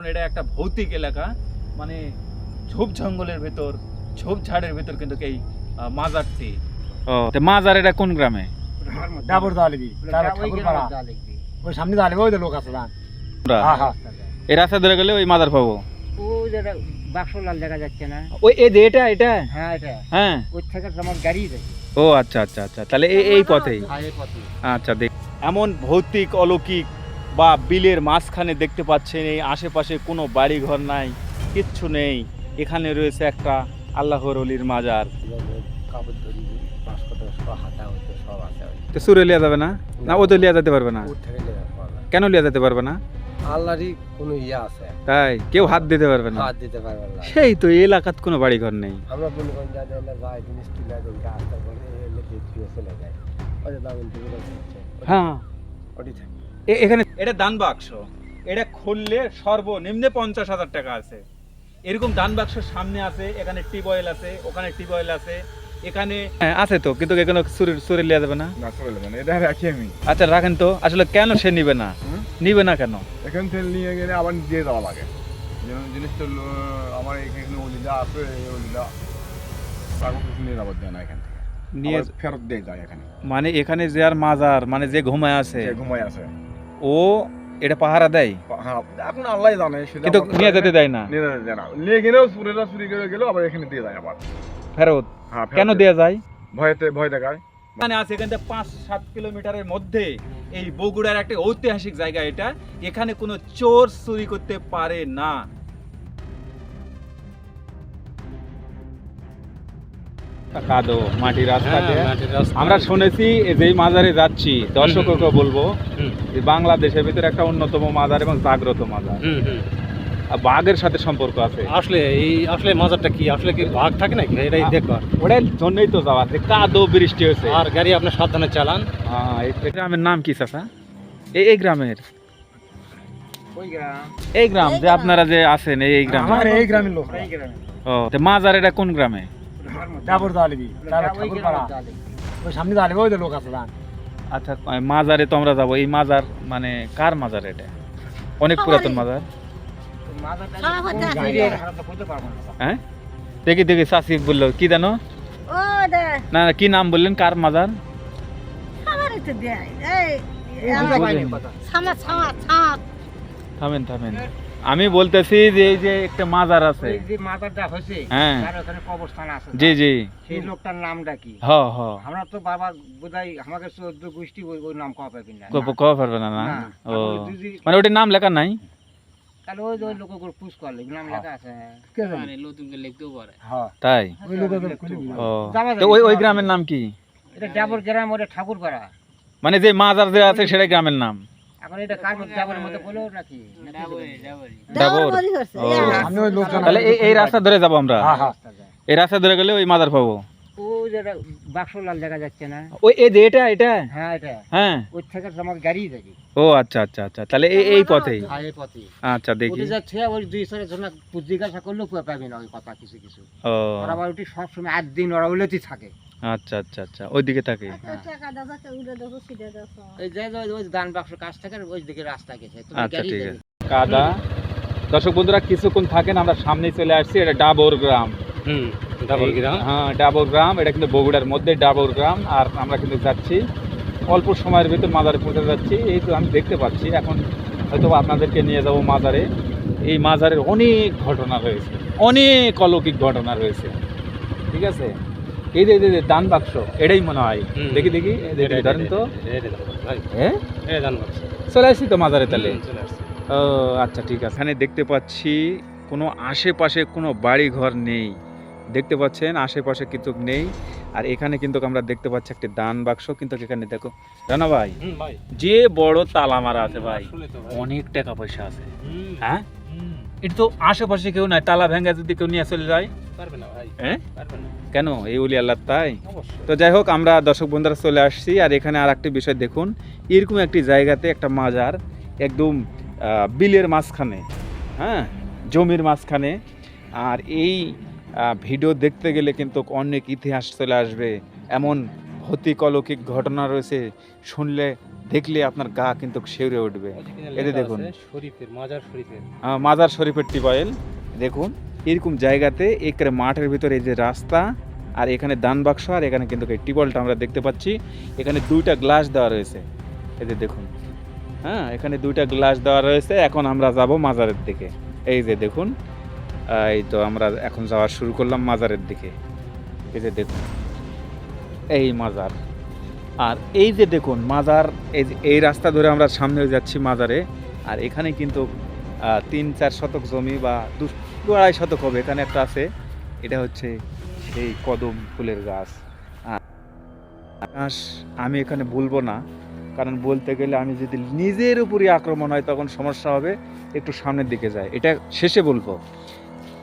এটা একটা ভৌতিক এলাকা মানে ঝোপ জঙ্গলের ভেতর ঝোপ ঝাড়ের ভেতর কিন্তু এই মাজারটি। ও মাজার এটা কোন গ্রামে? ডাবর দালিবি ওই সামনে দালিবি ওই লোক আছে হ্যাঁ হ্যাঁ। এই রাস্তা ধরে গেলে ওই মাজার পাবো? যেটা বাক্স লাল দেখা যাচ্ছে না? ওই এই যে এটা এটা? হ্যাঁ এটা। হ্যাঁ। ওই থেকে তোমার গাড়ি যায়। ও আচ্ছা আচ্ছা আচ্ছা। তাহলে এই এই পথেই? হ্যাঁ এই পথে আচ্ছা দেখ। এমন ভৌতিক অলৌকিক বা বিলের মাঝখানে দেখতে পাচ্ছেন এই আশেপাশে কোনো বাড়ি ঘর নাই কিচ্ছু নেই এখানে রয়েছে একটা আল্লাহর অলির মাজার সুরে লিয়া যাবে না না ও তো লিয়া যেতে পারবে না কেন লিয়া যেতে পারবে না আল্লাহরই কোনো ইয়া আছে তাই কেউ হাত দিতে পারবে না হাত দিতে পারবে না সেই তো এই এলাকাত কোনো বাড়ি ঘর নেই আমরা মনে করি যা যা ভাই জিনিস রাস্তা করে এলে দিয়ে চলে যায় ওই যে দামন হ্যাঁ ওটি থাকে এখানে এটা দান বাক্স। এটা খুললে সর্বনিম্নে পঞ্চাশ হাজার টাকা আছে। এরকম দান বাক্সের সামনে আছে এখানে টিউবওয়েল আছে ওখানে টিউবওয়েল আছে এখানে হ্যাঁ আছে তো কিন্তু এখানে সুরে লিয়া যাবে না? এটা রাখি আমি। আচ্ছা রাখেন তো। আসলে কেন সে নিবে না? নিবে না কেন? এখান থেকে নিয়ে গেলে আবার দিয়ে দেওয়া লাগে। যেমন জিনিসটা আমার এখানে অলিদা আছে অলিদা তারপর কিছু নিরাপদ দেয় না এখান থেকে। নিয়ে ফেরত দিয়ে যায় এখানে। মানে এখানে যে আর মাজার মানে যে ঘুমায় আছে। যে ঘুমাই আছে। ও এটা পাহারা দেয়? এখন আল্লাহ জানে সেটা কিন্তু নিয়ে যেতে দেয় না? নিয়ে যেতে দেয় না। নিয়ে গেলেও সুরেরা চুরি করে গেলেও আবার এখানে দিয়ে যায় আবার। ফেরত? হ্যাঁ কেন দেওয়া দেয়া যায়? ভয়তে ভয় দেখায়। মানে আছে এখান থেকে পাঁচ সাত কিলোমিটারের মধ্যে এই বগুড়ার একটা ঐতিহাসিক জায়গা এটা। এখানে কোনো চোর চুরি করতে পারে না। কাদো মাটি রাস্তাতে আমরা শুনেছি এই যেই মাজারে যাচ্ছি দর্শককে বলব যে বাংলাদেশের ভিতরে একটা অন্যতম মাজার এবং জাগ্রত মাজার। বাঘের সাথে সম্পর্ক আছে। আসলে এই আসলে মাজারটা কি? আসলে কি বাঘ থাকে নাকি? এটাই দেখবার। ওটার জন্যই তো যাওয়া যে কাদো বৃষ্টি হয়েছে। আর গাড়ি আপনার সাবধানে চালান। হ্যাঁ, এই গ্রামের নাম কি চাচা? এই এই গ্রামের। এই গ্রাম যে আপনারা যে আছেন এই এই গ্রামে। এই গ্রামের লোক। ও মাজার এটা কোন গ্রামে? ডাবর দালিবি তার ওই সামনে দালিবি ওই লোক আছে দান আচ্ছা মাজারে তো আমরা যাব। এই মাজার মানে কার মাজার এটা? অনেক পুরাতন মাজার। হ্যাঁ? দেখি দেখি চাষি বলল কি জানো? না কি নাম বললেন? কার মাজার? থামেন থামেন। আমি বলতেছি যে এই যে একটা মাজার আছে। ওই যে মাজারটা হয়েছে হ্যাঁ। তার ওখানে কবরস্থান আছে। জি জি। সেই লোকটার নামটা কি? হ হ। আমরা তো বাবা বোধহয় আমাকে চোদ্দ গোষ্ঠী ওই ওই নাম কওয়া পাবি না। ক- কওয়া পারবে না না? না। ও। আর ওই যদি- মানে ওটির নাম লেখা নাই? তাহলে ওই যে ওই লোক ওগুলো পুষ করলে নাম লেখা আছে কে জানে? হ্যাঁ তাই? ওই লোক তো খুলে ও। যাওয়া তো যাবে। ওই ওই গ্রামের নাম কি? এটা ডাবর গ্রাম ওটা ঠাকুর পাড়া মানে যে মাজার যে আছে সেটা গ্রামের নাম। এখন এটা কার মধ্যে ডাবরের মধ্যে বলো নাকি? ডাবর ডাবর? ও। ওই লোকজন তাহলে এই এই রাস্তা ধরে যাব আমরা। হ্যাঁ হ্যাঁ। এই রাস্তা ধরে গেলে ওই মাজার পাবো ওই যেটা বাক্স লাল দেখা যাচ্ছে না? ওই এই যে এটা এটা? হ্যাঁ এটা। হ্যাঁ। ওই থেকে তোমার গাড়ি যাবে ও আচ্ছা আচ্ছা আচ্ছা। তাহলে এই এই পথেই। হ্যাঁ এই আচ্ছা দেখি। ওটা যাচ্ছে ওই দুই সালের জন্য জিজ্ঞাসা করলেও না ওই কথা কিছু কিছু। ও। ওরা ওটি সবসময় আট দিন ওরা ওলেতেই থাকে। আচ্ছা আচ্ছা আচ্ছা থাকে। দাও ওই থেকে দিকে রাস্তা আচ্ছা ঠিক আছে। কাদা। দর্শক বন্ধুরা কিছুক্ষণ থাকেন আমরা সামনেই চলে আসছি এটা ডাবর গ্রাম। হুম ডাবর গ্রাম। হ্যাঁ ডাবর গ্রাম এটা কিন্তু বগুড়ার মধ্যে ডাবর গ্রাম আর আমরা কিন্তু যাচ্ছি অল্প সময়ের ভিতর মাজারে পৌঁছে যাচ্ছি এই তো আমি দেখতে পাচ্ছি এখন হয়তো আপনাদেরকে নিয়ে যাব মাজারে। এই মাজারের অনেক ঘটনা রয়েছে অনেক অলৌকিক ঘটনা রয়েছে ঠিক আছে? এই যে এই যে দান বাক্স এটাই মনে হয়। দেখি দেখি ধরেন তো। হ্যাঁ। চলে আসছি তো মাজারে তাহলে। ও আচ্ছা ঠিক আছে। এখানে দেখতে পাচ্ছি কোনো আশেপাশে কোনো বাড়ি ঘর নেই। দেখতে পাচ্ছেন আশেপাশে কিন্তু নেই। আর এখানে কিন্তু আমরা দেখতে পাচ্ছি একটি দান বাক্স। কিন্তু এখানে দেখো রানা ভাই ভাই। যে বড় তালা মারা আছে ভাই। অনেক টাকা পয়সা আছে। হ্যাঁ? এটা তো আশেপাশে কেউ নাই তালা ভেঙে যদি কেউ নিয়ে চলে যায়? পারবে না হ্যাঁ? কেন? এই উলি আল্লাহ তাই? তো যাই হোক আমরা দর্শক বন্ধুরা চলে আসছি আর এখানে আর একটি বিষয় দেখুন। এরকম একটি জায়গাতে একটা মাজার একদম বিলের মাঝখানে হ্যাঁ? জমির মাঝখানে। আর এই ভিডিও দেখতে গেলে কিন্তু অনেক ইতিহাস চলে আসবে। এমন ভৌতিক অলৌকিক ঘটনা রয়েছে শুনলে দেখলে আপনার গা কিন্তু শিউরে উঠবে। এটা দেখুন। শরীফের মাজার শরীফের। মাজার শরীফের টিউবওয়েল দেখুন। এরকম জায়গাতে একেবারে মাঠের ভিতরে এই যে রাস্তা আর এখানে দান বাক্স আর এখানে কিন্তু এই টিউবওয়েলটা আমরা দেখতে পাচ্ছি। এখানে দুইটা গ্লাস দেওয়া রয়েছে। এই যে দেখুন। হ্যাঁ এখানে দুইটা গ্লাস দেওয়া রয়েছে। এখন আমরা যাব মাজারের দিকে। এই যে দেখুন। এই তো আমরা এখন যাওয়া শুরু করলাম মাজারের দিকে। এই যে দেখুন। এই মাজার। আর এই যে দেখুন, মাজার, এই এই রাস্তা ধরে আমরা সামনে যাচ্ছি মাজারে। আর এখানে কিন্তু তিন চার শতক জমি বা দু আড়াই শতক হবে এখানে একটা আছে। এটা হচ্ছে সেই কদম ফুলের গাছ। আমি এখানে বলব না কারণ বলতে গেলে আমি যদি নিজের উপরই আক্রমণ হয় তখন সমস্যা হবে একটু সামনের দিকে যায়। এটা শেষে বলব।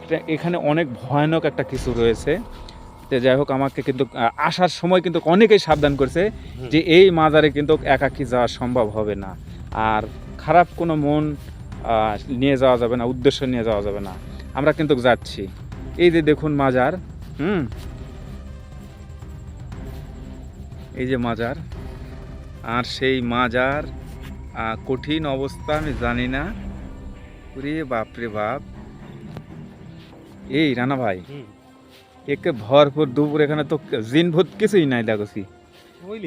এটা এখানে অনেক ভয়ানক একটা কিছু রয়েছে। তো যাই হোক আমাকে কিন্তু আসার সময় কিন্তু অনেকেই সাবধান করছে যে এই মাজারে কিন্তু একাকি যাওয়া সম্ভব হবে না। আর খারাপ কোনো মন নিয়ে যাওয়া যাবে না উদ্দেশ্য নিয়ে যাওয়া যাবে না। আমরা কিন্তু যাচ্ছি। এই যে দেখুন মাজার হুম? এই যে মাজার আর সেই মাজার কঠিন অবস্থা আমি জানি না। রে বাপরে বাপ। এই রানা ভাই একে ভরপুর দুপুর এখানে তো জিন ভূত কিছুই নাই দেখছি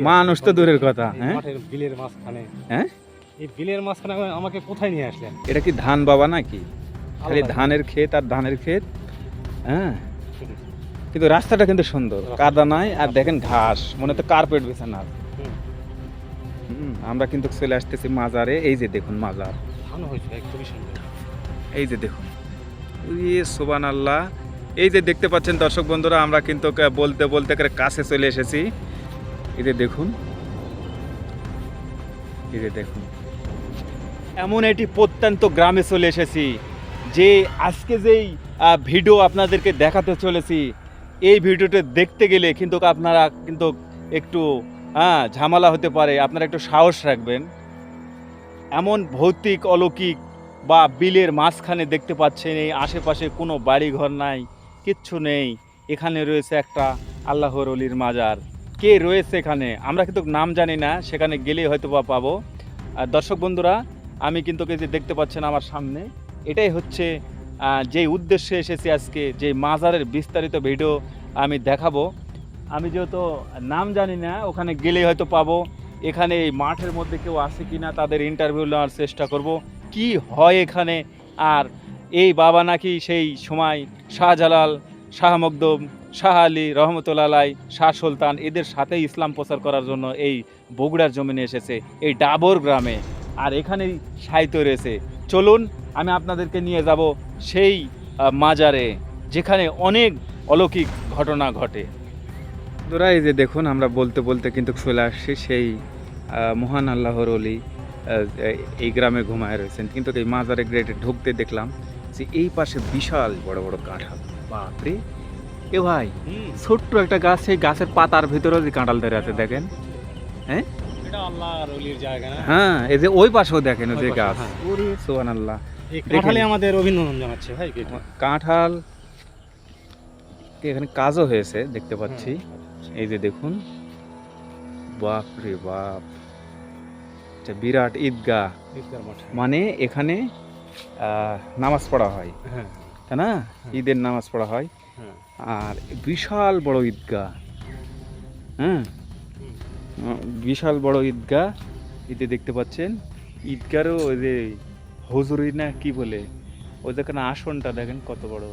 মানুষ তো দূরের কথা, হ্যাঁ? বিলের মাঝখানে। হ্যাঁ? এই বিলের মাঝখানে আমাকে কোথায় নিয়ে আসলেন? এটা কি ধান বাবা নাকি? খালি ধানের ক্ষেত আর ধানের ক্ষেত? হ্যাঁ? কিন্তু রাস্তাটা কিন্তু সুন্দর। কাদা নাই আর দেখেন ঘাস। মনে তো কার্পেট বিছানা। আছে। হুম, আমরা কিন্তু চলে আসতেছি মাজারে। এই যে দেখুন মাজার। ভালো হয়েছে খুবই সুন্দর। এই যে দেখুন। সোবান আল্লাহ এই যে দেখতে পাচ্ছেন দর্শক বন্ধুরা আমরা কিন্তু বলতে বলতে করে কাছে চলে এসেছি। এই যে দেখুন। এই যে দেখুন। এমন একটি প্রত্যন্ত গ্রামে চলে এসেছি, যে আজকে যেই ভিডিও আপনাদেরকে দেখাতে চলেছি, এই ভিডিওটা দেখতে গেলে কিন্তু আপনারা কিন্তু একটু হ্যাঁ ঝামেলা হতে পারে, আপনারা একটু সাহস রাখবেন। এমন ভৌতিক, অলৌকিক বা বিলের মাঝখানে দেখতে পাচ্ছেন, এই আশেপাশে কোনো বাড়িঘর নাই, কিচ্ছু নেই, এখানে রয়েছে একটা আল্লাহর অলির মাজার। কে রয়েছে এখানে? আমরা কিন্তু নাম জানি না, সেখানে গেলেই হয়তো বা পাবো। আর দর্শক বন্ধুরা আমি কিন্তু যে দেখতে পাচ্ছেন আমার সামনে, এটাই হচ্ছে যেই উদ্দেশ্যে এসেছি আজকে যে মাজারের বিস্তারিত ভিডিও আমি দেখাবো। আমি যেহেতু নাম জানি না, ওখানে গেলেই হয়তো পাবো। এখানে এই মাঠের মধ্যে কেউ আছে কি না তাদের ইন্টারভিউ নেওয়ার চেষ্টা করব। কি হয় এখানে? আর এই বাবা নাকি সেই সময় শাহজালাল, শাহ মকদম, শাহ আলী রহমতুল্লাহ শাহ সুলতান, এদের সাথে ইসলাম প্রচার করার জন্য এই বগুড়ার জমিনে এসেছে, এই ডাবর গ্রামে। আর এখানেই সাহিত্য রয়েছে। চলুন আমি আপনাদেরকে নিয়ে যাব সেই মাজারে যেখানে অনেক অলৌকিক ঘটনা ঘটে। বন্ধুরা এই যে দেখুন আমরা বলতে বলতে কিন্তু চলে আসছি সেই মহান আল্লাহর অলি এই গ্রামে ঘুমায় রয়েছেন। কিন্তু এই মাজারে গ্রেটে ঢুকতে দেখলাম যে এই পাশে বিশাল বড় বড় কাঁঠাল বাপরে! এ ভাই ছোট্ট একটা গাছ সেই গাছের পাতার ভিতরেও যে কাঁঠাল ধরে আছে দেখেন? এটা হ্যাঁ এই যে ওই পাশেও দেখেন ওই যে গাছ। হ্যাঁ। সোহান আল্লাহ কাঁঠালে আমাদের অভিনন্দন জানাচ্ছে ভাই কাঁঠাল এখানে কাজও হয়েছে দেখতে পাচ্ছি। এই যে দেখুন বাপ। রে বাপ বিরাট ঈদগাহ। মানে এখানে নামাজ পড়া হয়। হ্যাঁ তাই না? ঈদের নামাজ পড়া হয়। হ্যাঁ। আর বিশাল বড় ঈদগাহ। হ্যাঁ? বিশাল বড় ঈদগাহ, এতে দেখতে পাচ্ছেন। ঈদগারও ওই যে হজুরি না কি বলে ওই যেখানে আসনটা দেখেন কত বড়।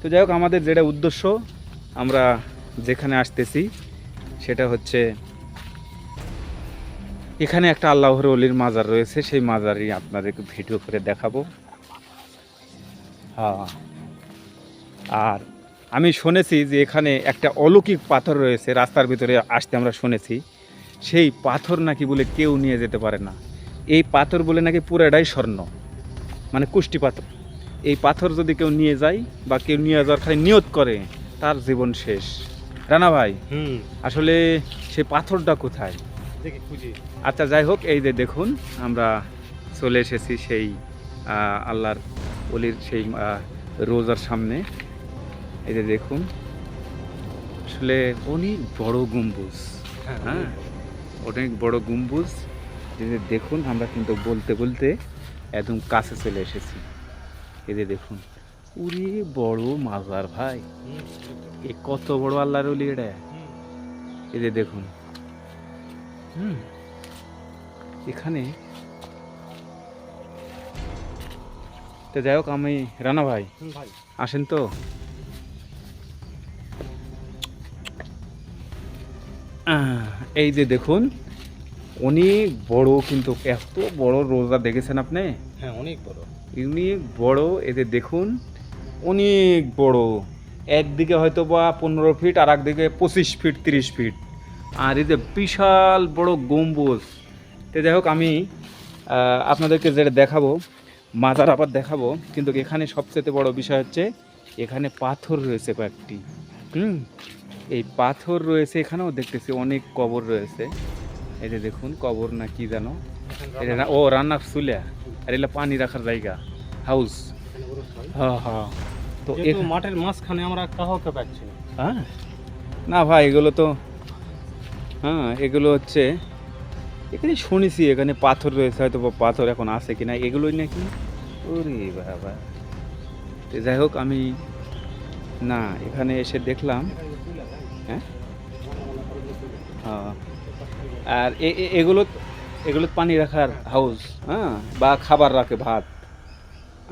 তো যাই হোক, আমাদের যেটা উদ্দেশ্য, আমরা যেখানে আসতেছি, সেটা হচ্ছে এখানে একটা আল্লাহর অলির মাজার রয়েছে, সেই মাজারই আপনাদেরকে ভিডিও করে দেখাবো। হ্যাঁ। আর আমি শুনেছি যে এখানে একটা অলৌকিক পাথর রয়েছে রাস্তার ভিতরে আসতে আমরা শুনেছি। সেই পাথর নাকি বলে কেউ নিয়ে যেতে পারে না। এই পাথর বলে নাকি পুরোটাই স্বর্ণ মানে কুষ্টি পাথর। এই পাথর যদি কেউ নিয়ে যায় বা কেউ নিয়ে যাওয়ার খালি নিয়ত করে তার জীবন শেষ। রানা ভাই আসলে সেই পাথরটা কোথায়? আচ্ছা যাই হোক এই যে দেখুন আমরা চলে এসেছি সেই আল্লাহর অলির সেই রোজার সামনে। এই যে দেখুন। আসলে অনেক বড় গম্বুজ। হ্যাঁ। অনেক বড় গম্বুজ। যে দেখুন আমরা কিন্তু বলতে বলতে একদম কাছে চলে এসেছি। এই যে দেখুন। উরে বড় মাজার ভাই। এ কত বড় আল্লাহর ওলি এটা এই যে দেখুন। হুম। এখানে তো যাই হোক আমি রানা ভাই। ভাই। আসেন তো? এই যে দেখুন অনেক বড় কিন্তু এত বড় রোজা দেখেছেন আপনি? হ্যাঁ অনেক বড়। অনেক বড় এদের দেখুন অনেক বড়। একদিকে হয়তো বা পনেরো ফিট আর একদিকে পঁচিশ ফিট তিরিশ ফিট আর এই যে বিশাল বড় গম্বুজ। তো যাই হোক আমি আপনাদেরকে যেটা দেখাবো মাজার আবার দেখাবো কিন্তু এখানে সবচেয়ে বড় বিষয় হচ্ছে এখানে পাথর রয়েছে কয়েকটি। হুম। এই পাথর রয়েছে এখানেও দেখতেছি অনেক কবর রয়েছে। এই যে দেখুন কবর না কি জানো? এটা ও রান্নার চুলা আর এগুলো পানি রাখার জায়গা হাউস। হ্যাঁ হ্যাঁ তো মাঠের মাঝখানে আমরা কাহকে পাচ্ছি না। হ্যাঁ? না ভাই এগুলো তো হ্যাঁ এগুলো হচ্ছে এখানে শুনেছি এখানে পাথর রয়েছে হয়তো পাথর এখন আছে কিনা এগুলোই নাকি? ওরে বাবা। যাই হোক আমি না এখানে এসে দেখলাম। হ্যাঁ? হ্যাঁ। আর এগুলো এগুলো পানি রাখার হাউস হ্যাঁ? বা খাবার রাখে ভাত।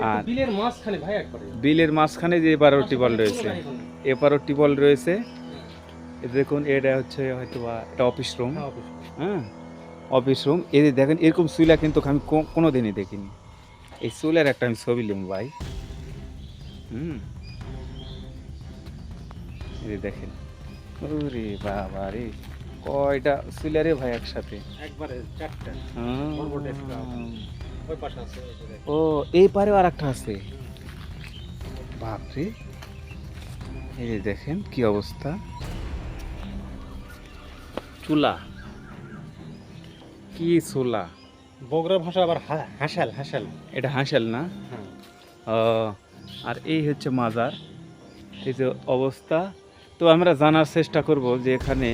আর বিলের মাঝখানে ভাই একবারে বিলের মাঝখানে যে এবারও টিবল রয়েছে এপারও টিবল রয়েছে। দেখুন এটা হচ্ছে হয়তো বা এটা অফিস রুম। হ্যাঁ? Office room. এই যে দেখেন এরকম সুইলা কিন্তু আমি কোনো দিনই দেখিনি। এই সুইলার একটা আমি ছবি লিম ভাই। হুম। এই যে দেখেন ওরে বাবা রে কয়টা সুইলারে ভাই একসাথে? একবারে চারটা। ওই পাশে আছে। ও এই পারেও আর একটা আছে? বাপরে। এই যে দেখেন কি অবস্থা। চুলা। কি চুলা? বগুড়া ভাষা আবার হাসাল হাসাল। এটা হাঁসাল না? হ্যাঁ। ও, আর এই হচ্ছে মাজার। এই যে অবস্থা। তো আমরা জানার চেষ্টা করব যে এখানে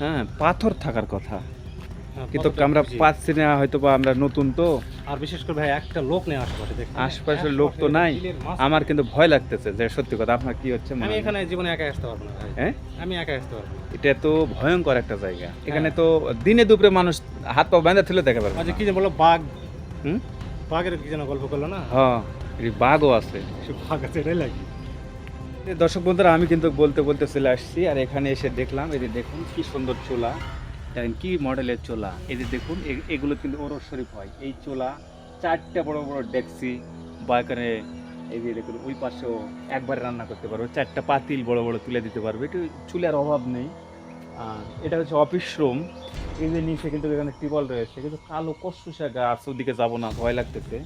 হ্যাঁ পাথর থাকার কথা। হ্যাঁ, কিন্তু আমরা পাচ্ছি না হয়তো বা আমরা নতুন তো। আর বিশেষ করে ভাই একটা লোক নেই আশেপাশে দেখেন আশপাশের লোক তো নাই। আমার কিন্তু ভয় লাগতেছে যে সত্যি কথা আপনার কি হচ্ছে মনে আমি এখানে জীবনে একা আসতে পারব না হ্যাঁ? আমি একা আসতে পারব এটা তো ভয়ঙ্কর একটা জায়গা। এখানে তো দিনে দুপুরে মানুষ হাত পা বাঁধা তুলে দেখা পারবে আচ্ছা কি যে বলল বাঘ। হুম? বাঘের কি যেন গল্প করল না? হ্যাঁ বাঘও আছে। বাঘ আছে এটাই লাগি। দর্শক বন্ধুরা, আমি কিন্তু বলতে বলতে চলে আসছি আর এখানে এসে দেখলাম যে দেখুন কি সুন্দর চোলা। দেখেন কি মডেলের চোলা? যে দেখুন এগুলো কিন্তু ওরস শরীফ হয়। এই চোলা চারটে বড় বড় ডেক্সি বা এখানে এই যে দেখুন, ওই পাশেও একবার রান্না করতে পারবে। চারটা পাতিল বড় বড় তুলে দিতে পারবে। একটু চুলার অভাব নেই। এটা হচ্ছে অফিস রুম এই যে নিচে কিন্তু এখানে টিবল রয়েছে। কিন্তু কালো কষুষা গাছ, ওদিকে যাব না, ভয় লাগতেছে।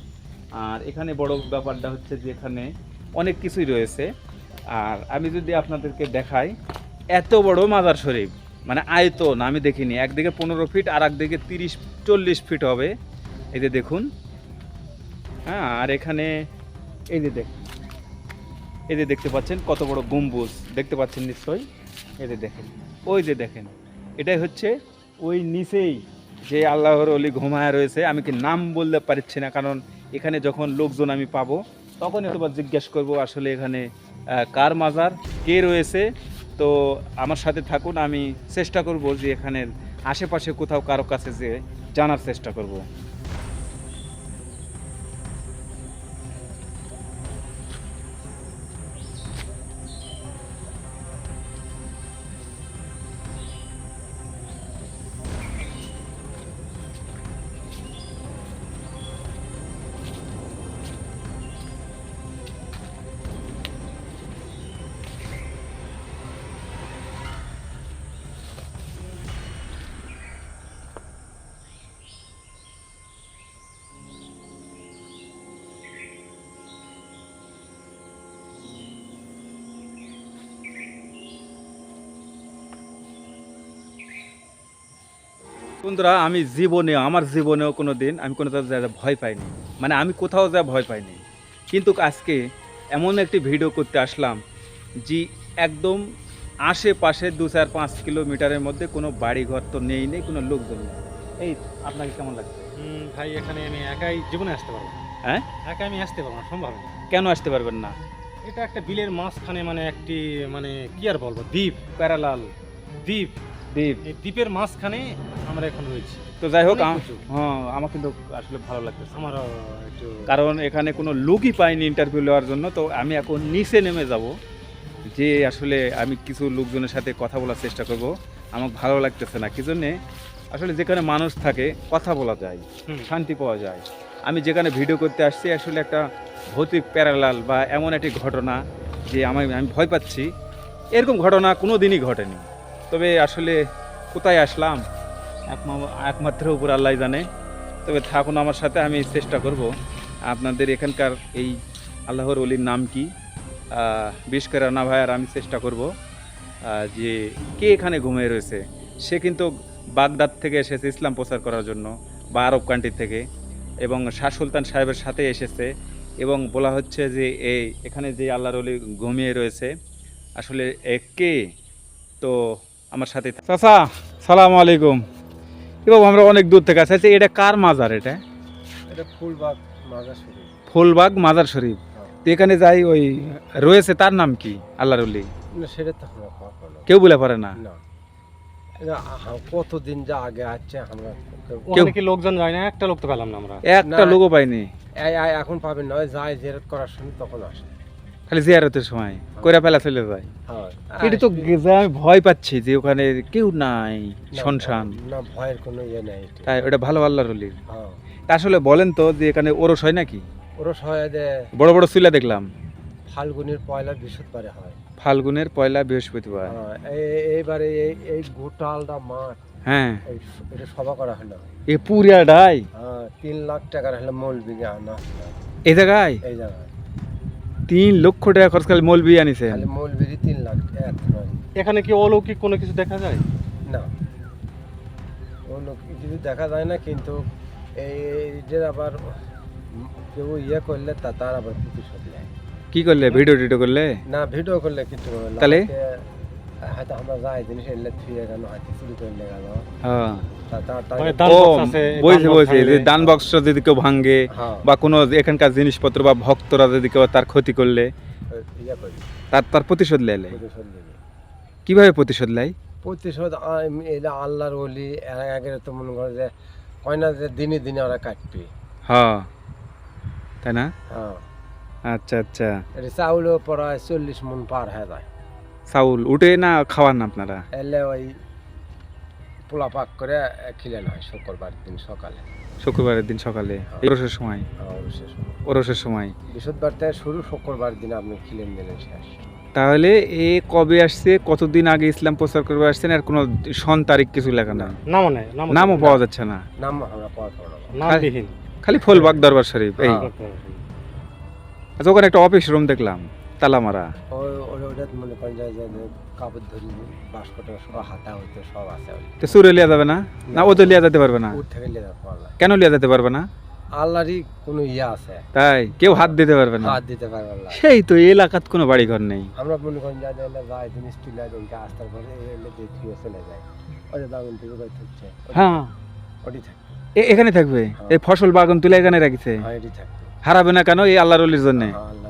আর এখানে বড় ব্যাপারটা হচ্ছে যে এখানে অনেক কিছুই রয়েছে। আর আমি যদি আপনাদেরকে দেখাই, এত বড় মাজার শরীফ। মানে আয়তন আমি দেখিনি। একদিকে পনেরো ফিট আর একদিকে তিরিশ, চল্লিশ ফিট হবে। এই যে দেখুন। হ্যাঁ আর এখানে এই যে দেখ এই যে দেখতে পাচ্ছেন কত বড় গম্বুজ। দেখতে পাচ্ছেন নিশ্চয়ই? এই যে দেখেন। ওই যে দেখেন। এটাই হচ্ছে ওই নিচেই যে আল্লাহর অলি ঘুমায় রয়েছে। আমি কি নাম বলতে পারছি না, কারণ এখানে যখন লোকজন আমি পাবো তখন এতবার জিজ্ঞেস করব, আসলে এখানে কার মাজার, কে রয়েছে? তো আমার সাথে থাকুন, আমি চেষ্টা করব যে এখানের আশেপাশে কোথাও কারও কাছে যে জানার চেষ্টা করব। বন্ধুরা আমি জীবনে আমার জীবনেও কোনো দিন আমি কোনো জায়গায় ভয় পাইনি। মানে আমি কোথাও যা ভয় পাইনি। কিন্তু আজকে এমন একটি ভিডিও করতে আসলাম যে একদম আশেপাশে দু চার পাঁচ কিলোমিটারের মধ্যে কোনো বাড়িঘর তো নেই নেই কোনো লোকজন নেই। এই আপনাকে কেমন লাগছে? হুম, ভাই এখানে আমি একাই জীবনে আসতে পারব হ্যাঁ? একা আমি আসতে পারব না সম্ভব না। কেন আসতে পারবেন না? এটা একটা বিলের মাঝখানে মানে একটি মানে কি আর বলব দ্বীপ প্যারালাল দ্বীপ। দ্বীপ। এই দ্বীপের মাঝখানে আমরা এখন রয়েছি। তো যাই হোক অনেক হ্যাঁ আমার কিন্তু আসলে ভালো লাগতেছে। আমারও একটু কারণ এখানে কোনো লোকই পাইনি ইন্টারভিউ নেওয়ার জন্য তো আমি এখন নিচে নেমে যাব। যে আসলে আমি কিছু লোকজনের সাথে কথা বলার চেষ্টা করব। আমার ভালো লাগতেছে না। কি জন্যে? আসলে যেখানে মানুষ থাকে কথা বলা যায় হুম। শান্তি পাওয়া যায়। আমি যেখানে ভিডিও করতে আসছি আসলে একটা ভৌতিক প্যারালাল বা এমন একটি ঘটনা যে আমি আমি ভয় পাচ্ছি। এরকম ঘটনা কোনো দিনই ঘটেনি। তবে আসলে কোথায় আসলাম? একমা- একমাত্র উপর আল্লাহ জানে। তবে থাকুন আমার সাথে, আমি চেষ্টা করব। আপনাদের এখানকার এই আল্লাহর অলির নাম কি? বিশেষ করে রানা ভাইয়ার, আমি চেষ্টা করব যে কে এখানে ঘুমিয়ে রয়েছে। সে কিন্তু বাগদাদ থেকে এসেছে ইসলাম প্রচার করার জন্য, বা আরব কান্ট্রি থেকে, এবং শাহ সুলতান সাহেবের সাথে এসেছে, এবং বলা হচ্ছে যে এই এখানে যে আল্লাহর অলি ঘুমিয়ে রয়েছে, আসলে কে? তো আমার সাথে চাচা সালাম আলাইকুম। এবং আমরা অনেক দূর থেকে আসছি। আচ্ছা, এটা কার মাজার এটা? এটা ফুলবাগ মাজার শুরু ফুলবাগ মাজার শরীফ। তো এখানে যাই ওই রয়েছে তার নাম কি? আল্লাহর অলি না সেটা তো কেউ বলে পারে না? না। কতদিন যা আগে আছে আমরা কেউ- কি লোকজন যায় না? একটা লোক তো পেলাম না আমরা। একটা লোকও পাইনি। এখন পাবেন না। ওই যায় জেরত করার সময় তখন আসে। খালি জিয়ারতের সময় কইরা ফেলা চলে যায়। হ্যাঁ। এটা তো আমি ভয় পাচ্ছি যে ওখানে কেউ নাই শনশান না ভয়ের কোনো ইয়ে নেই তাই ওটা ভালো আল্লাহর অলি। হ্যাঁ। আসলে বলেন তো যে এখানে ওরস হয় নাকি? ওরা সহায়দে বড় বড় চুলা দেখলাম। ফাল্গুনের পয়লা বৃহস্পতিবারে হয়। ফাল্গুনের পয়লা বৃহস্পতিবার। হ্যাঁ, এই- এইবারে এই এই গোটালটা মাঠ হ্যাঁ। এটা সভা করা হলো এ পুরিয়াটাই হ্যাঁ তিন লাখ টাকার হলো মৌলবিকে আনা হলো এই জায়গায়? এই জায়গায়। তিন লক্ষ টাকা খরচ খালি মলবি আনিছে। খালি মৌলবিরি তিন লাখ এক নয়। এখানে কি অলৌকিক কোনো কিছু দেখা যায়? না। অলৌকিক কিছু দেখা যায় না কিন্তু এই যে আবার কেউ ইয়ে করলে তা তার আবার প্রতিশোধ নেয়। কি করলে? ভিডিও টিডিও করলে? না ভিডিও করলে কিছু হবে না তাহলে? হয়তো আমরা যাই জিনিস এলে থুয়ে গেল হয়তো চুরি করলে গেল। হ্যাঁ। মানে দান বলছি দান বক্স যদি কেউ ভাঙ্গে হ্যাঁ। বা কোনো এখানকার জিনিসপত্র বা ভক্তরা যদি কেউ তার ক্ষতি করলে ইয়ে করি। তার তার প্রতিশোধ লেলে কীভাবে প্রতিশোধ লাই প্রতিশোধ এটা আল্লাহর ওলি এর আগে তো মনে করে যে হয় না যে দিনে দিনে ওরা কাটবে। হ্যাঁ। তাই না? হ্যাঁ। আচ্ছা আচ্ছা। এটা চাউলও প্রায় চল্লিশ মন পার হয়ে যায়। চাউল উঠে না খাওয়ান না আপনারা? এলে ওই পোলা পাক করে খিলেন হয় শুক্রবার দিন সকালে। শুক্রবারের দিন সকালে? ওরসের সময়? হ্যাঁ, ওর শেষ হয়। ওরসের সময়? বৃহস্পতিবার থেকে শুরু শুক্রবার দিন আপনি খিলেন দিলেন শেষ। তাহলে এ কবে আসছে কতদিন আগে ইসলাম প্রচার করবে আসছেন আর কোনো সন তারিখ কিছু লেখা না নামও নেই নামও পাওয়া যাচ্ছে না। নাম আমরা পাওয়া পাবো না। খালি ফুলবাগ দরবার শরীফ এই। হ্যাঁ। আচ্ছা ওখানে একটা অফিস রুম দেখলাম। তালামারা ওই ওই মনে করেন যে যে যে কাপড় ধরি বাস্কট সব হাতা হইতে সব আছে তো সুরে লিয়া যাবে না? না ও তো লিয়া যেতে পারবে না? থেকে কেন লিয়া যেতে পারবে না? আল্লাহরই কোনো ইয়ে আছে। তাই কেউ হাত দিতে পারবে না। হাত দিতে পারবে আল্লাহ সেই তো এলাকাত কোনো বাড়ি ঘর নেই। আমরা মনে করেন যা যাই জিনিস তুলে আস্তার পরে এলে চলে যায়। ওই বাগুন থেকে থাকছে হ্যাঁ। ওটি থাকে এখানে থাকবে? হ্যাঁ। এই ফসল বাগান তুলে এখানে রাখছে? হ্যাঁ এটি থাকবে। হারাবে না কেন এই আল্লাহর জন্য? হ্যাঁ, জন্য।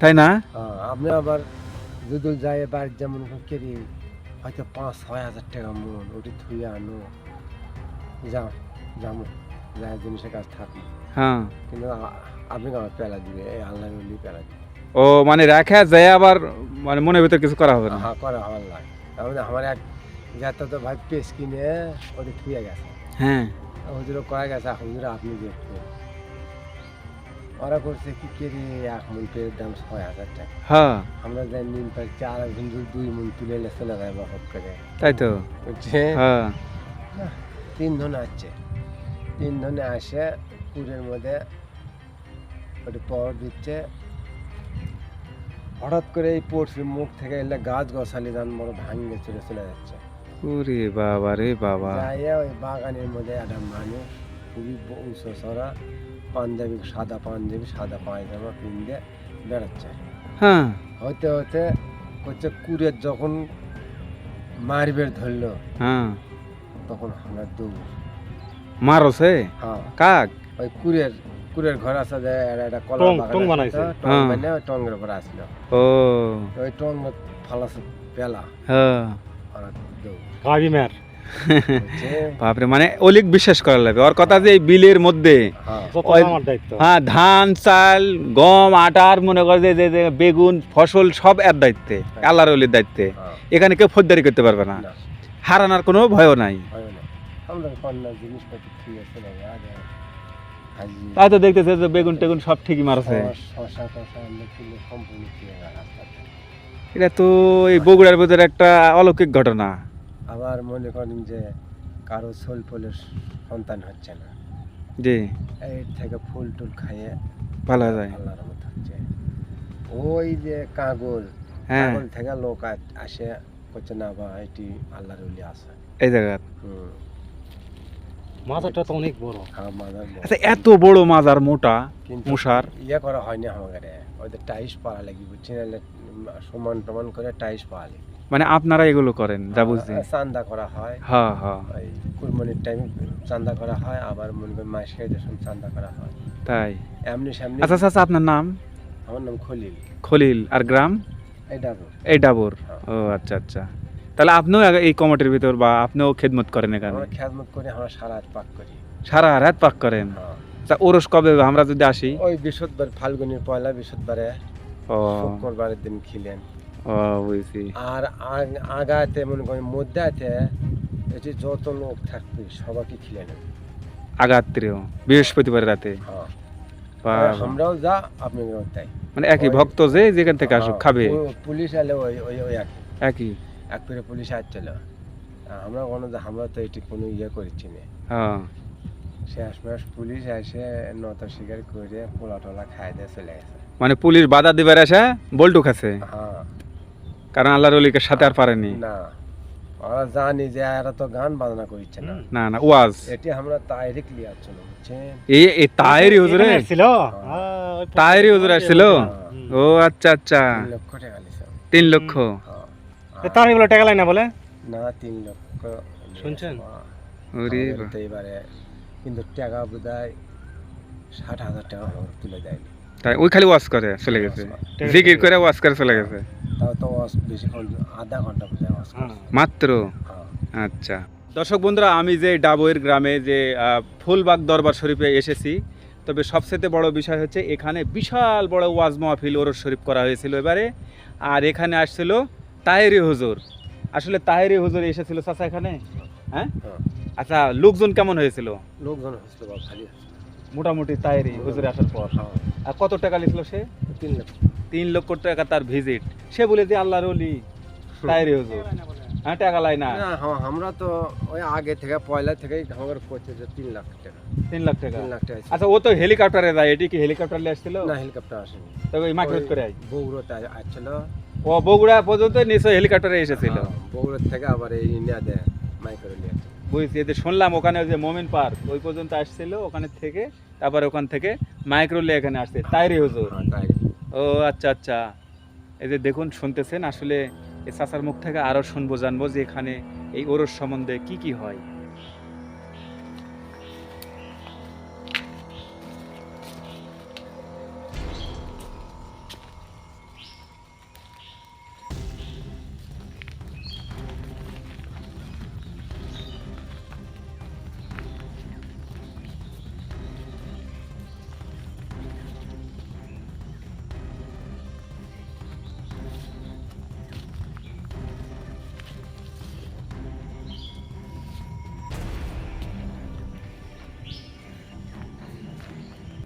তাই না? হ্যাঁ, আপনি আবার দুদুল যায় বাড়ির যেমন কেরি হয়তো পাঁচ ছয় হাজার টাকা মন ওটি থুয়ে আনো। যাও যাব যায় জিনিসের কাছে থাকি হ্যাঁ। কিন্তু আপনি আমার পেলা দিবে এই আল্লাহ পেলা দিবে। ও মানে রাখা যায় আবার মানে মনের ভিতর কিছু করা হবে না? হ্যাঁ করে আমার লাগে তারপরে আমার এক যাতে তো ভাই পেস কিনে ওটি থুয়ে গেছে। হ্যাঁ। হুজুরও কয়ে গেছে হুজুর আপনি দেখবেন। ওরা করছে কি কেরি এক মন পেয়ের দাম ছয় হাজার টাকা। হ্যাঁ। আমরা যাই নিম পাচ্ছি আর একজন দুই মন তুলে এলে চলে যায় বহত করে তাই তো। বুঝছে? হ্যাঁ। তিন ধনে আসছে তিন ধনে আসে পুরের মধ্যে ওটি পাওয়ার দিচ্ছে। হঠাৎ করে এই পড়ছে মুখ থেকে এলে গাছ গছালি ধান বড় ভাঙে চলে চলে যাচ্ছে। ওরে বাবা রে বাবা। ওই বাগানের মধ্যে একটা মানুষ খুবই উঁচু সরা পাঞ্জাবি সাদা পাঞ্জাবি সাদা পায়জামা পিন্দে বেড়াচ্ছে। হ্যাঁ। হতে হতে হচ্ছে কুড়ের যখন মারবের ধরলো হ্যাঁ। তখন আমরা দৌড়। মারছে? হ্যাঁ। কাক? ওই কুরের কুরের ঘর আছে যে এরা একটা কলা টং- টং বানাইছে। টং হ্যাঁ। বানিয়ে ওই টঙ্গের উপর আসলো। ও। ওই টং ফালাছে পেলা হ্যাঁ। আর দৌড়। বুঝছে? বাপরে মানে অলিক বিশ্বাস করা লাগবে ওর কথা যে এই বিলের মধ্যে হ্যাঁ। হ্যাঁ ধান চাল গম আটার মনে করে যে- বেগুন ফসল সব এর দায়িত্বে আল্লাহর অলির দায়িত্বে। হ্যাঁ। এখানে কেউ ফৌজদারি করতে পারবে না। হারানোর কোনো ভয়ও নাই। হয় তাই তো দেখতেছে যে বেগুন টেগুন সব ঠিকই মারছে। এটা তো এই বগুড়ার ভিতরে একটা অলৌকিক ঘটনা। আবার মনে করেন যে কারও সোল ফলের সন্তান হচ্ছে না। জি। এর থেকে ফুল টুল খাইয়ে ভালো হয়ে যায়। আল্লাহর মতো হচ্ছে। ওই যে কাগল হ্যাঁ। কাগল থেকে লোক আসে করছে না বা এটি আল্লাহর উলি আছে। এই জায়গা হুম। মাথাটা তো অনেক বড়। হ্যাঁ বড়। আচ্ছা এত বড় মাজার মোটা কিন্তু মশার? ইয়ে করা হয়নি আমাকে ওদের টাইস পাওয়া লাগবে বুঝছেন? সমান টমান করে টাইস পাওয়া লাগবে মানে আপনারা এগুলো করেন যা বুঝছি চান্দা করা হয়। হ্যাঁ হ্যাঁ কুরবানির টাইমে চান্দা করা হয় আবার মনে করেন মাস খেয়ে সময় চান্দা করা হয়। তাই? এমনি সামনে আচ্ছা আচ্ছা আপনার নাম? আমার নাম খলিল। খলিল আর গ্রাম? এই ডাবর। ও আচ্ছা আচ্ছা। তাহলে আপনিও এই কমিটির ভিতর বা আপনিও খেদমত করেন এখানে? আমরা খেদমত করে আমরা সারা রাত পাক করি। সারা রাত পাক করেন? হ্যাঁ। আচ্ছা ওরস কবে আমরা যদি আসি। ওই বৃহস্পতিবার ফাল্গুনের পয়লা বৃহস্পতিবারে ও। শুক্রবারের দিন খিলেন। বুঝছি আর আগাতে মনে করেন মধ্যাতে এটি যত লোক থাকবে সবাইকে খিলে নেবে। আগাত্রীয় বৃহস্পতিবার রাতে। হ্যাঁ। আমরাও যা আপনারাও তাই। মানে একই ভক্ত যে যেখান থেকে আসুক হ্যাঁ, খাবে। পুলিশ এলে ওই ওই ওই এক একই। এক করে পুলিশ আসছিল আমরা কোনো যে আমরা তো এটি কোনো ইয়ে করছি না। হ্যাঁ। শেষ মাস পুলিশ এসে নত শিকার করে পোলা টোলা খাই দিয়ে চলে গেছে। মানে পুলিশ বাধা দিবার আসা বল্টু খাচ্ছে হ্যাঁ কারণ আল্লাহর অলিকে সাথে আর পারেনি না ওরা জানি যে এরা তো গান বাজনা করছে না। না না ওয়াজ। এটি আমরা তাইরে ক্লিয়ার ছিল এই এই তায়েরই হুজুরে ছিল? তায়েরই হুজুর আসছিল? ও আচ্ছা আচ্ছা। তিন লক্ষ টাকা তিন লক্ষ? হ্যাঁ। তার এগুলো টাকা লাই না বলে? না তিন লক্ষ শুনছেন? ওরে এবারে কিন্তু টাকা বোধ হয় ষাট হাজার টাকা তুলে দেয়নি। তাই ওই খালি ওয়াজ করে চলে গেছে। জিকির করে ওয়াজ করে চলে গেছে। হয়। মাত্র? হ্যাঁ। আচ্ছা। দর্শক বন্ধুরা আমি যে ডাবইয়ের গ্রামে যে ফুলবাগ দরবার শরীফে এসেছি তবে সবচেয়ে বড় বিষয় হচ্ছে এখানে বিশাল বড় ওয়াজ মাহফিল ওরস শরীফ করা হয়েছিল এবারে। আর এখানে আসছিল তাহেরি হুজুর। আসলে তাহেরি হুজুর এসেছিল চাচা এখানে? হ্যাঁ? হ্যাঁ। আচ্ছা লোকজন কেমন হয়েছিল? লোকজন হসলো। মোটামুটি তাইরি হুজুর আসার পর। হ্যাঁ। আর কত টাকা নিয়েছিল সে? তিন লক্ষ তিন লক্ষ টাকা তার ভিজিট সে বলে যে আল্লাহর অলি তাহেরি হুজুর। হ্যাঁ টাকা লাই না। হ্যাঁ আমরা তো ওই আগে থেকে পয়লা থেকেই আমার করছে যে তিন লাখ টাকা। তিন লাখ টাকা? তিন লাখ টাকা আচ্ছা ও তো হেলিকপ্টারে যায় এটি কি হেলিকপ্টারে আসছিল? না হেলিকপ্টার আসেনি। তবে ওই মাইক্রোত করে আই বগুড়োতে আসছিল। ও বগুড়া পর্যন্ত নিশ্চয় হেলিকপ্টারে এসেছিল। হ্যাঁ, বগুড়োর থেকে আবার এই ইন্ডিয়া দেয় মাইক্রো নিয়ে। বুঝছি এতে শুনলাম ওখানে যে মোমিন পার্ক ওই পর্যন্ত আসছিল ওখানে থেকে তারপর ওখান থেকে মাইক্রোলে এখানে আসছে তাইরে হুজুর। হ্যাঁ, ও আচ্ছা আচ্ছা। এই যে দেখুন শুনতেছেন আসলে এই চাচার মুখ থেকে আরও শুনব জানব যে এখানে এই ওরস সম্বন্ধে কি কি হয়।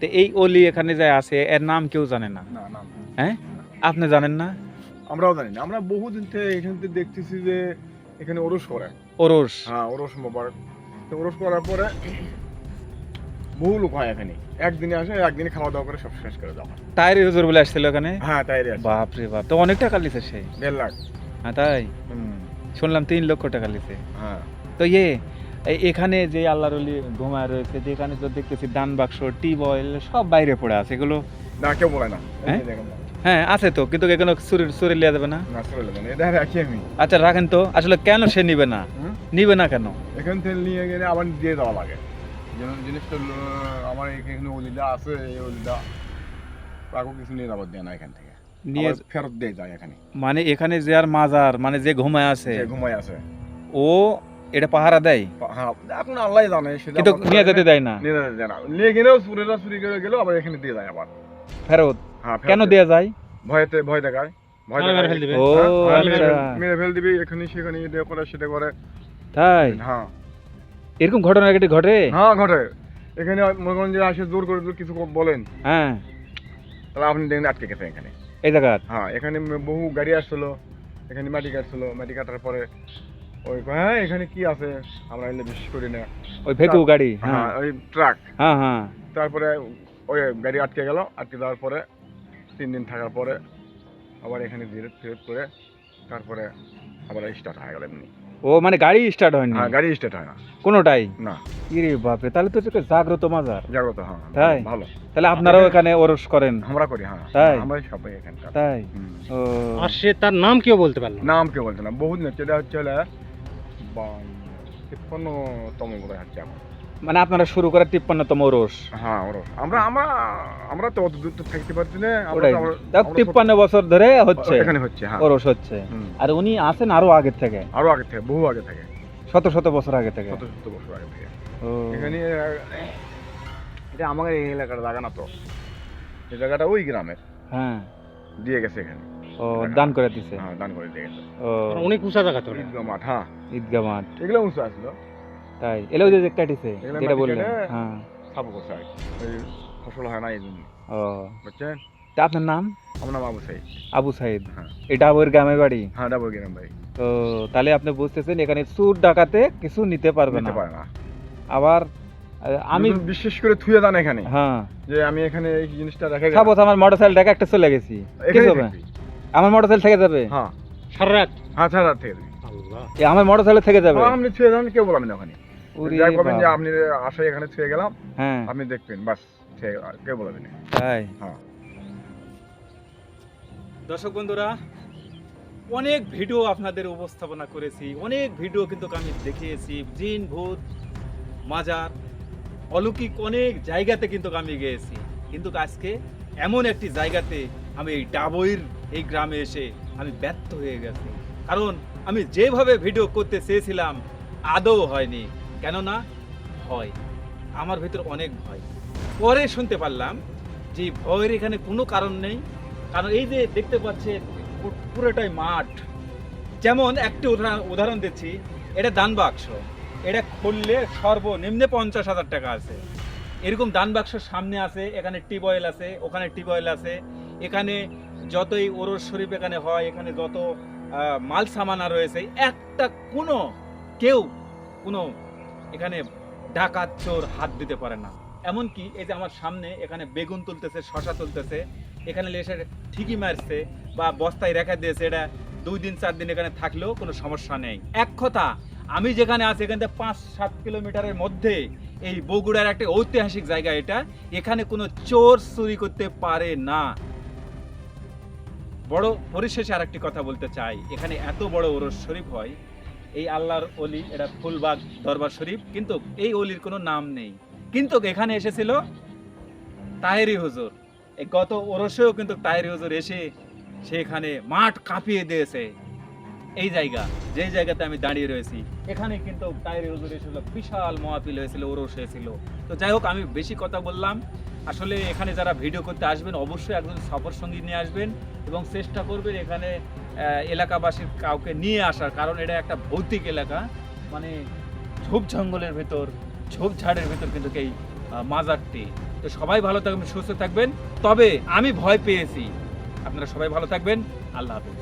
তো এই অলি এখানে যে আছে এর নাম কেউ জানে না। হ্যাঁ? আপনি জানেন না? আমরাও জানি না। আমরা বহুদিন থেকে এখান থেকে দেখতেছি যে এখানে ওরস করে। ওরস? হ্যাঁ ওরস মোবারক। তো ওরস করার পরে বহু লোক হয় এখানে। একদিনে আসে একদিনে খাওয়া দাওয়া করে সব শেষ করে হয়। তাইরি হুজুর বলে আসছিল এখানে? হ্যাঁ তাই রে বাপ রে বাপ। তো অনেক টাকা লিছে সে? দেড় লাখ। হ্যাঁ তাই? শুনলাম তিন লক্ষ টাকা লিছে। হ্যাঁ। তো ইয়ে এই- এখানে যে আল্লাহর অলি ঘুমায় রয়েছে যে এখানে তো দেখতেছি ডান বাক্স টিউব অয়েল সব বাইরে পড়ে আছে। এগুলো না কেউ বলে না। হ্যাঁ? হ্যাঁ আছে তো কিন্তু এখানে চুরি চুরি লিয়া যাবে না? না চলে যাবে না। এটা রাখি আমি। আচ্ছা রাখেন তো আসলে কেন সে নিবে না? নিবে না কেন? এখান থেকে নিয়ে গেলে আবার দিয়ে দেওয়া লাগে। যেমন জিনিসটা আমার এখানে অলিদা আছে এই অলিদা কাউকে কিছু নিরাপদ দেয় না এখান থেকে। নিয়ে ফেরত দিয়ে যায় এখানে। মানে এখানে যে আর মাজার মানে যে ঘুমায় আছে ঘুমায় আছে। ও এটা পাহারা দেয়? হ্যাঁ এখন আল্লাহ জানে সেটা কিন্তু নিয়ে যেতে দেয় না। নিয়ে যেতে দেয় না নিয়ে গেলেও চুরেরা চুরি করে গেলেও আবার এখানে দিয়ে যায় আবার। ফেরত? হ্যাঁ কেন দিয়ে- যায়। ভয়তে ভয় দেখায়। ভয় দেখায়। ফেল দিবে। ও হ্যাঁ, মেরে আচ্ছা। ফেল- মেরে ফেল দিবি এখানে সেখানে এটা করে সেটা করে। তাই? হ্যাঁ। এরকম ঘটনা একটি ঘটে? হ্যাঁ ঘটে। এখানে যে আসে জোর করে কিছু বলেন। হ্যাঁ। তাহলে আপনি দেখেন আটকে গেছে এখানে। এই জায়গা হ্যাঁ এখানে বহু গাড়ি আসছিল এখানে মাটি কাটছিল মাটি কাটার পরে ওই হ্যাঁ এখানে কি আছে? আমরা এলে বিশ্বাস করি না। ওই ভেকু গাড়ি হ্যাঁ হ্যাঁ। ওই ট্রাক হ্যাঁ হ্যাঁ। তারপরে ওই গাড়ি আটকে গেল আটকে যাওয়ার পরে তিন দিন থাকার পরে আবার এখানে ধীরে ধীরে করে তারপরে আবার স্টার্ট হয়ে গেল এমনি। ও মানে গাড়ি স্টার্ট হয়নি? হ্যাঁ গাড়ি স্টার্ট হয় না। কোনোটাই? না। ইরে বাপরে তাহলে তো এটা জাগ্রত মাজার। জাগ্রত হ্যাঁ তাই? ভালো। তাহলে আপনারাও এখানে ওরস করেন। আমরা করি হ্যাঁ। তাই? আমরাই সবাই এখানকার তাই? ও। আর সে তার নাম কেউ বলতে পারল নাম কে বলছে না। বহুত না সেটা হচ্ছে তিপ্পান্নতম বোধ হয় হচ্ছে এখন। মানে আপনারা শুরু করার তিপ্পান্নতম ওরস? হ্যাঁ আমরা আমরা আমরা তো অত দূর তো থাকতে পারছি না। ওটাই। তিপ্পান্ন বছর ধরে হচ্ছে। এখানে হচ্ছে হ্যাঁ। ওরস হচ্ছে। আর উনি আছেন আরও আগের থেকে। আরও আগে থেকে বহু আগে থেকে। শত শত বছর আগে থেকে। শত শত বছর আগে থেকে। এখানে এটা আমাদের এই এলাকার জায়গা না তো? এই জায়গাটা ওই গ্রামের। হ্যাঁ। দিয়ে গেছে এখানে। ও দান করে দিছে? হ্যাঁ দান করে দিয়ে গেছে। ও। আর অনেক উঁচা জায়গা তো ওটা। ঈদগাহ মাঠ হ্যাঁ। ঈদগা মাঠ। এগুলো উঁচু আসলো তাই এলো যে যে কাটিছে যেটা বললেন হ্যাঁ। আর কি। ফসল হয় না এই জন্য। ও। বুঝছেন? তা আপনার নাম? আমার নাম আবু সাইদ। আবু সাইদ। হ্যাঁ। এটা আবুর গ্রামের বাড়ি? হ্যাঁ ডাবল গ্রাম বাড়ি। তো তাহলে আপনি বুঝতেছেন এখানে চুর ডাকাতে কিছু নিতে পারবে না। নিতে পারে না। আবার আমি বিশেষ করে থুয়ে দেন এখানে। হ্যাঁ। যে আমি এখানে এই জিনিসটা রেখে। সাপোজ আমার একটা চলে গেছি। হবে? আমার মোটরসাইকেল থেকে যাবে? হ্যাঁ। সারা রাত? হ্যাঁ, হাত হাত থেকে আল্লাহ। আমার মোটরসাইকেল থেকে যাবে? হ্যাঁ, আপনি ছুঁয়ে দেন কেউ বলবেন ওখানে। যাই বলবেন যে আপনি আসে এখানে ছুঁয়ে গেলাম হ্যাঁ। আপনি দেখবেন বাস কেউ বলবেন তাই? হ্যাঁ। দর্শক বন্ধুরা অনেক ভিডিও আপনাদের উপস্থাপনা করেছি অনেক ভিডিও কিন্তু আমি দেখিয়েছি জিন ভূত মাজার। অলৌকিক অনেক জায়গাতে কিন্তু আমি গিয়েছি। কিন্তু আজকে এমন একটি জায়গাতে আমি এই ডাবইর এই গ্রামে এসে আমি ব্যর্থ হয়ে গেছি। কারণ আমি যেভাবে ভিডিও করতে চেয়েছিলাম, আদৌ হয়নি। কেননা ভয়। আমার ভিতর অনেক ভয়। পরে শুনতে পারলাম যে ভয়ের এখানে কোনো কারণ নেই। কারণ এই যে দেখতে পাচ্ছেন পুরোটাই মাঠ। যেমন একটি উদাহরণ দিচ্ছি, এটা দান বাক্স। এটা খুললে সর্বনিম্নে পঞ্চাশ হাজার টাকা আছে। এরকম দান বাক্স সামনে আছে, এখানে টিউবওয়েল আছে, ওখানে টিউবওয়েল আছে। এখানে যতই ওরস শরীফ এখানে হয়, এখানে যত মাল সামানা রয়েছে, একটা কোনো কেউ কোনো এখানে ডাকাত চোর হাত দিতে পারে না। এমনকি এই যে আমার সামনে এখানে বেগুন তুলতেছে, শশা তুলতেছে, এখানে এসে ঠিকই মারছে বা বস্তায় রেখে দিয়েছে, এটা দুই দিন, চার দিন এখানে থাকলেও কোনো সমস্যা নেই। এক কথা আমি যেখানে আছি, এখান থেকে পাঁচ সাত কিলোমিটারের মধ্যে এই বগুড়ার একটা ঐতিহাসিক জায়গা এটা। এখানে কোনো চোর চুরি করতে পারে না। বড় পরিশেষে আর একটি কথা বলতে চাই। এখানে এত বড় ওরস শরীফ হয়। এই আল্লাহর অলি এটা ফুলবাগ দরবার শরীফ, কিন্তু এই অলির কোনো নাম নেই। কিন্তু এখানে এসেছিল তাহেরি হুজুর। এই গত ওরসেও কিন্তু তাহেরি হুজুর এসে সেখানে মাঠ কাঁপিয়ে দিয়েছে। এই জায়গা, যে জায়গাতে আমি দাঁড়িয়ে রয়েছি, এখানে কিন্তু তাহেরি হুজুর এসেছিল বিশাল মহাপিল হয়েছিল, ওরস হয়েছিল। তো যাই হোক, আমি বেশি কথা বললাম। আসলে এখানে যারা ভিডিও করতে আসবেন, অবশ্যই একজন সফর সঙ্গী নিয়ে আসবেন এবং চেষ্টা করবেন এখানে এলাকাবাসীর কাউকে নিয়ে আসার, কারণ এটা একটা ভৌতিক এলাকা। মানে ঝোপ জঙ্গলের ভেতর ঝোপঝাড়ের ভেতর কিন্তু এই মাজারটি। তো সবাই ভালো থাকবেন, সুস্থ থাকবেন। তবে আমি ভয় পেয়েছি। আপনারা সবাই ভালো থাকবেন। আল্লাহ হাফেজ।